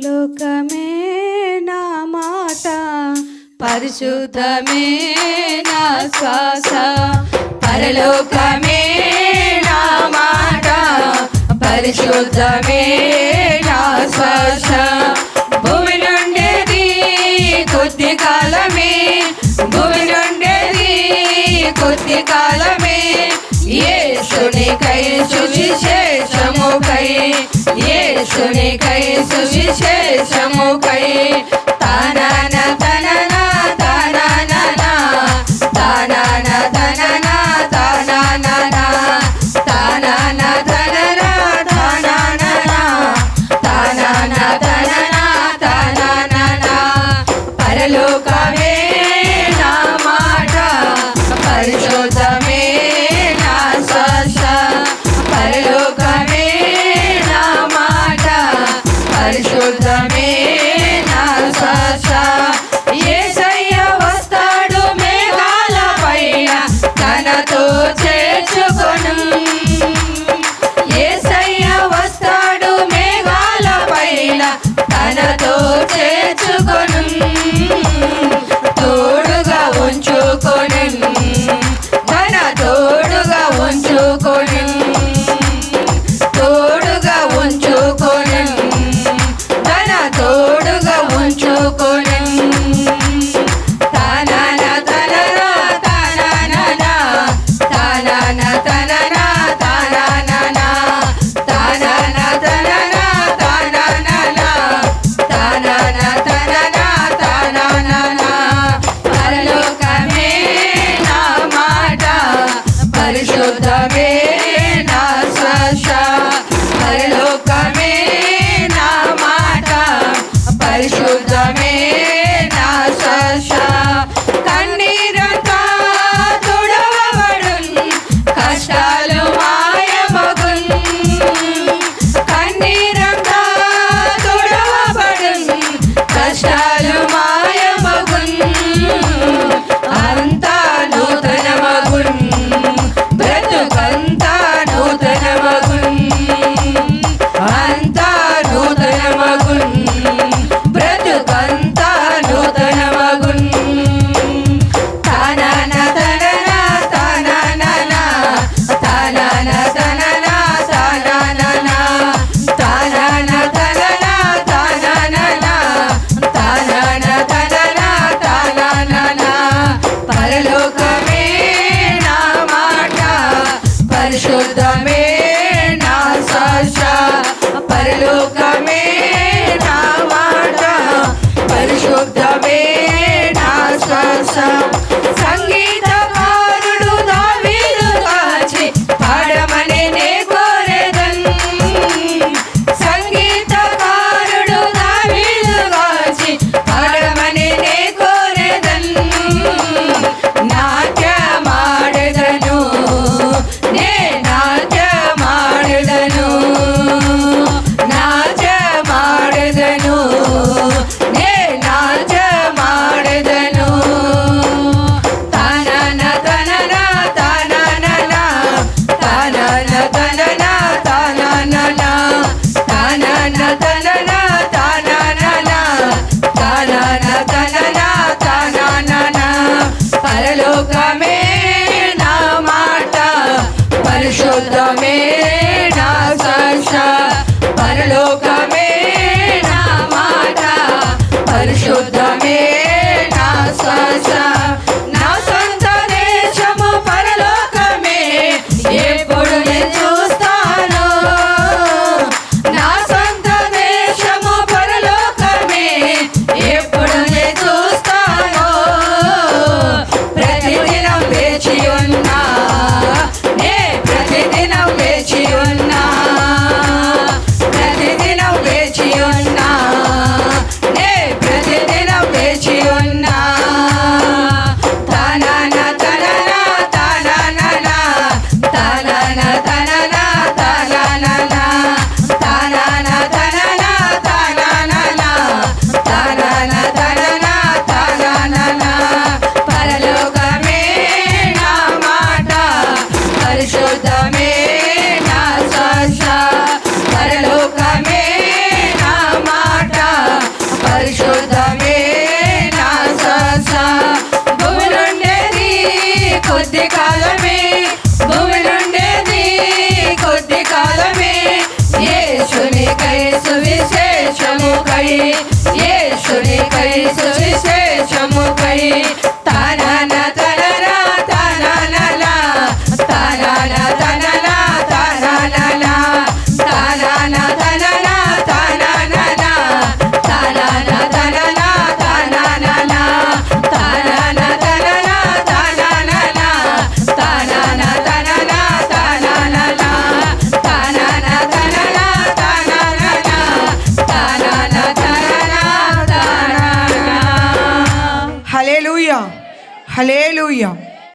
పరలోకమే నా మాట పరిశుద్ధమే నా శ్వాస. పరలోకమే నా మాట పరిశుద్ధమే నా శ్వాస. భూమి నుండేది కొద్ది కాలమే భూమి నుండేది కొద్ది కాలమే. ఏ సుని కై శుచి सुनि कै सुविशेषमुखै కోసమే నా శాస ఏసయ్య వస్తాడు మేఘాల పైన తనతో చేర్చుకొను. ఏసయ్య వస్తాడు మేఘాల పైన తనతో చేర్చుకొను. కొద్ది కాలమే భూమి నుండేది కొద్ది కాలమే. యేసునికై సువిశేషముకై యేసునికై సువిశేషముకై 哈利路亚。